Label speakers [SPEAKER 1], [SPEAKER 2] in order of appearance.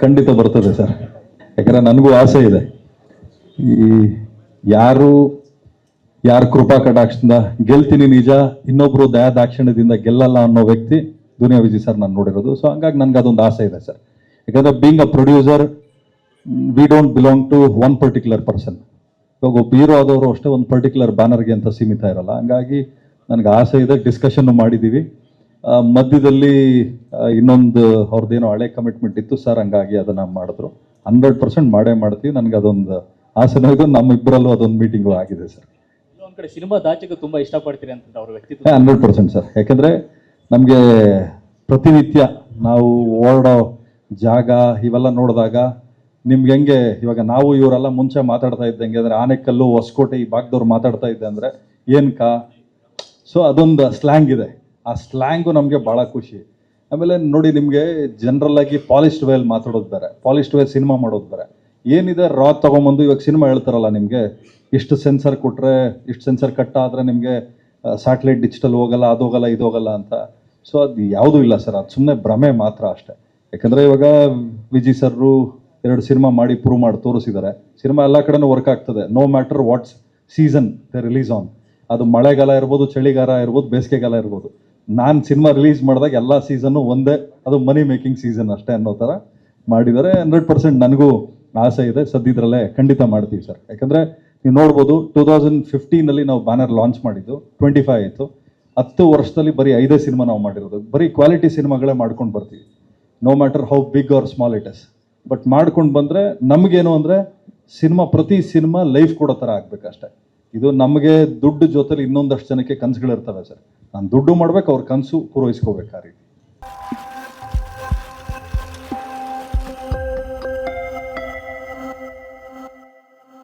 [SPEAKER 1] ಖಂಡಿತ ಬರ್ತದೆ ಸರ್. ಯಾಕಂದ್ರೆ ನನಗೂ ಆಸೆ ಇದೆ. ಈ ಯಾರು ಯಾರ ಕೃಪಾ ಕಟಾಕ್ಷದಿಂದ ಗೆಲ್ತೀನಿ ನಿಜ, ಇನ್ನೊಬ್ರು ದಯಾ ದಾಕ್ಷಿಣ್ಯದಿಂದ ಗೆಲ್ಲಲ್ಲ ಅನ್ನೋ ವ್ಯಕ್ತಿ ದುನಿಯಾ ವಿಜಿ ಸರ್ ನಾನು ನೋಡಿರೋದು. ಸೊ ಹಂಗಾಗಿ ನನಗೆ ಅದೊಂದು ಆಸೆ ಇದೆ ಸರ್. ಯಾಕಂದ್ರೆ being a producer we don't belong to one particular person ಇವಾಗ ಒಬ್ಬ ಹೀರೋ ಆದವರು ಅಷ್ಟೇ ಒಂದು ಪರ್ಟಿಕ್ಯುಲರ್ ಬ್ಯಾನರ್ಗೆ ಅಂತ ಸೀಮಿತ ಇರಲ್ಲ. ಹಂಗಾಗಿ ನನಗೆ ಆಸೆ ಇದೆ ಡಿಸ್ಕಷನ್ ಮಾಡಿದ್ದೀವಿ ಮಧ್ಯದಲ್ಲಿ ಇನ್ನೊಂದು ಅವ್ರದ್ದೇನೋ ಹಳೆ ಕಮಿಟ್ಮೆಂಟ್ ಇತ್ತು ಸರ್ ಹಂಗಾಗಿ ಅದನ್ನ ಮಾಡಿದ್ರು. ಹಂಡ್ರೆಡ್ ಪರ್ಸೆಂಟ್ ಮಾಡೇ ಮಾಡ್ತೀವಿ. ನನಗೆ ಅದೊಂದು ಆಸೆನೂ ಇದೆ ನಮ್ಮಿಬ್ಬರಲ್ಲೂ ಅದೊಂದು ಮೀಟಿಂಗು ಆಗಿದೆ ಸರ್
[SPEAKER 2] ಒಂದು ಕಡೆ ಸಿನಿಮಾ ದಾಚಕ ತುಂಬಾ ಇಷ್ಟಪಡ್ತೀರಿ ಅಂತ ಅವ್ರ ವ್ಯಕ್ತಿತ್ವ.
[SPEAKER 1] ಹಂಡ್ರೆಡ್ ಪರ್ಸೆಂಟ್ ಸರ್ ಯಾಕಂದ್ರೆ ನಮಗೆ ಪ್ರತಿನಿತ್ಯ ನಾವು ಓಡೋ ಜಾಗ ಇವೆಲ್ಲ ನೋಡಿದಾಗ ನಿಮ್ಗೆ ಹೆಂಗೆ ಇವಾಗ ನಾವು ಇವರೆಲ್ಲ ಮುಂಚೆ ಮಾತಾಡ್ತಾ ಇದ್ದಂಗೆ ಅಂದ್ರೆ ಆನೆಕಲ್ಲು ಹೊಸಕೋಟೆ ಈ ಭಾಗದವ್ರು ಮಾತಾಡ್ತಾ ಇದ್ದೆ ಅಂದ್ರೆ ಏನ್ಕಾ? ಸೊ ಅದೊಂದು ಸ್ಲ್ಯಾಂಗ್ ಇದೆ. ಆ ಸ್ಲ್ಯಾಂಗು ನಮಗೆ ಭಾಳ ಖುಷಿ. ಆಮೇಲೆ ನೋಡಿ ನಿಮಗೆ ಜನರಲ್ ಆಗಿ ಪಾಲಿಸ್ಟ್ ವೇಲ್ ಮಾತಾಡೋದು ಬೇರೆ ಪಾಲಿಸ್ಟ್ ವೇಲ್ ಸಿನಿಮಾ ಮಾಡೋದು ಬೇರೆ. ಏನಿದೆ ರಾ ತಗೊಂಬಂದು ಇವಾಗ ಸಿನಿಮಾ ಹೇಳ್ತಾರಲ್ಲ ನಿಮಗೆ, ಇಷ್ಟು ಸೆನ್ಸರ್ ಕೊಟ್ಟರೆ ಇಷ್ಟು ಸೆನ್ಸರ್ ಕಟ್ ಆದರೆ ನಿಮಗೆ ಸ್ಯಾಟಲೈಟ್ ಡಿಜಿಟಲ್ ಹೋಗಲ್ಲ, ಅದು ಹೋಗಲ್ಲ, ಇದು ಹೋಗಲ್ಲ ಅಂತ. ಸೊ ಅದು ಯಾವುದೂ ಇಲ್ಲ ಸರ್, ಅದು ಸುಮ್ಮನೆ ಭ್ರಮೆ ಮಾತ್ರ ಅಷ್ಟೇ. ಯಾಕಂದರೆ ಇವಾಗ ವಿಜಿ ಸರ್ರು ಎರಡು ಸಿನಿಮಾ ಮಾಡಿ ಪ್ರೂವ್ ಮಾಡಿ ತೋರಿಸಿದ್ದಾರೆ. ಸಿನಿಮಾ ಎಲ್ಲ ಕಡೆನೂ ವರ್ಕ್ ಆಗ್ತದೆ. No matter what's season the release on ಅದು ಮಳೆಗಾಲ ಇರ್ಬೋದು, ಚಳಿಗಾಲ ಇರ್ಬೋದು, ಬೇಸಿಗೆಗಾಲ ಇರ್ಬೋದು. ನಾನು ಸಿನಿಮಾ ರಿಲೀಸ್ ಮಾಡಿದಾಗ ಎಲ್ಲ ಸೀಸನ್ನು ಒಂದೇ, ಅದು ಮನಿ ಮೇಕಿಂಗ್ ಸೀಸನ್ ಅಷ್ಟೇ ಅನ್ನೋ ಥರ ಮಾಡಿದ್ದಾರೆ. ಹಂಡ್ರೆಡ್ ಪರ್ಸೆಂಟ್ ನನಗೂ ಆಸೆ ಇದೆ. ಸದ್ಯದ್ರಲ್ಲೇ ಖಂಡಿತ ಮಾಡ್ತೀವಿ ಸರ್. ಯಾಕಂದರೆ ನೀವು ನೋಡ್ಬೋದು ಟೂ ತೌಸಂಡ್ ಫಿಫ್ಟೀನಲ್ಲಿ ನಾವು ಬ್ಯಾನರ್ ಲಾಂಚ್ ಮಾಡಿದ್ದು ಟ್ವೆಂಟಿ ಫೈವ್ ಆಯಿತು. ಹತ್ತು ವರ್ಷದಲ್ಲಿ ಬರೀ ಐದೇ ಸಿನಿಮಾ ನಾವು ಮಾಡಿರೋದು. ಬರೀ ಕ್ವಾಲಿಟಿ ಸಿನಿಮಾಗಳೇ ಮಾಡ್ಕೊಂಡು ಬರ್ತೀವಿ. No matter how big or small it is but ಮಾಡ್ಕೊಂಡು ಬಂದರೆ ನಮಗೇನು ಅಂದರೆ ಸಿನಿಮಾ, ಪ್ರತಿ ಸಿನಿಮಾ ಲೈಫ್ ಕೊಡೋ ಥರ ಆಗ್ಬೇಕಷ್ಟೆ. ಇದು ನಮಗೆ ದುಡ್ಡು ಜೊತೆಲಿ ಇನ್ನೊಂದಷ್ಟು ಜನಕ್ಕೆ ಕನಸುಗಳಿರ್ತವೆ ಸರ್. ನಾನು ದುಡ್ಡು ಮಾಡ್ಬೇಕು, ಅವ್ರ ಕನಸು ಪೂರೈಸ್ಕೋಬೇಕು ರೀತಿ.